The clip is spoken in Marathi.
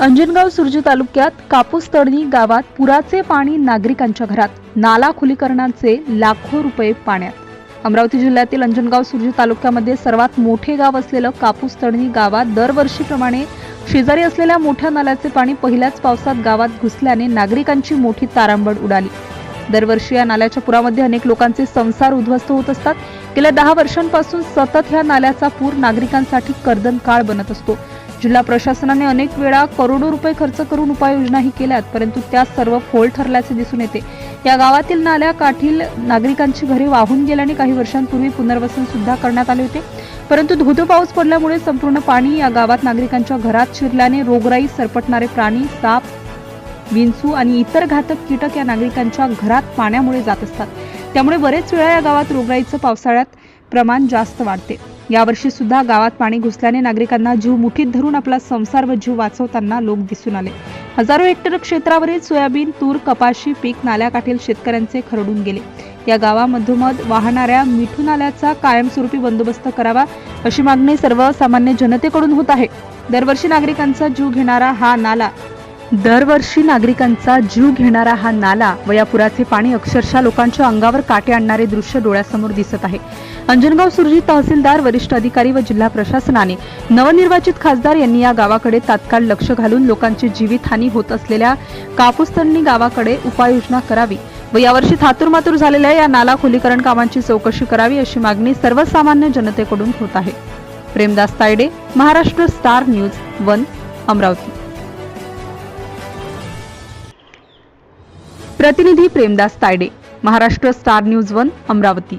अंजनगाव सुरजी तालुक्यात कापूस तळणी गावात पुराचे पाणी नागरिकांच्या घरात नाला खुलीकरणाचे लाखो रुपये पाण्यात. अमरावती जिल्ह्यातील अंजनगाव सुरजी तालुक्यामध्ये सर्वात मोठे गाव असलेलं कापूस तळणी गावात दरवर्षीप्रमाणे शेजारी असलेल्या मोठ्या नाल्याचे पाणी पहिल्याच पावसात गावात घुसल्याने नागरिकांची मोठी तारांबळ उडाली. दरवर्षी या नाल्याच्या पुरामध्ये अनेक लोकांचे संसार उद्ध्वस्त होत असतात. गेल्या दहा वर्षांपासून सतत ह्या नाल्याचा पूर नागरिकांसाठी कर्दन काळ बनत असतो. जिल्हा प्रशासनाने अनेक वेळा करोडो रुपये खर्च करून उपाययोजनाही केल्यात परंतु त्या सर्व फोल ठरल्याचे दिसून येते. या गावातील नाल्या काठील नागरिकांची घरे वाहून गेल्याने काही वर्षांपूर्वी पुनर्वसन सुद्धा करण्यात आले होते. परंतु धोधो पाऊस पडल्यामुळे संपूर्ण पाणी या गावात नागरिकांच्या घरात शिरल्याने रोगराई सरपटणारे प्राणी साप विंचू आणि इतर घातक कीटक या नागरिकांच्या घरात पाण्यामुळे जात असतात. त्यामुळे बरेच वेळा या गावात रोगराईचं पावसाळ्यात प्रमाण जास्त वाढते. यावर्षी सुद्धा गावात पाणी घुसल्याने नागरिकांना जीव मुठीत धरून आपला संसार व जीव वाचवताना लोक दिसून आले. हजारो हेक्टर क्षेत्रावरील सोयाबीन तूर कपाशी पीक नाल्याकाठील शेतकऱ्यांचे खरडून गेले. या गावामधोमध वाहणाऱ्या मिठू नाल्याचा कायमस्वरूपी बंदोबस्त करावा अशी मागणी सर्वसामान्य जनतेकडून होत आहे. दरवर्षी नागरिकांचा जीव घेणारा हा नाला दरवर्षी नागरिकांचा जीव घेणारा हा नाला व या पुराचे पाणी अक्षरशः लोकांच्या अंगावर काटे आणणारे दृश्य डोळ्यासमोर दिसत आहे. अंजनगाव सुरजी तहसीलदार वरिष्ठ अधिकारी व जिल्हा प्रशासनाने नवनिर्वाचित खासदार यांनी या गावाकडे तात्काळ लक्ष घालून लोकांची जीवितहानी होत असलेल्या कापूसतळणी गावाकडे उपाययोजना करावी व यावर्षी थातुरमातूर झालेल्या या नाला खोलीकरण कामांची चौकशी करावी अशी मागणी सर्वसामान्य जनतेकडून होत आहे. Premdas Tayde Maharashtra star news one Amravati. प्रतिनिधी Premdas Tayde Maharashtra star news one Amravati.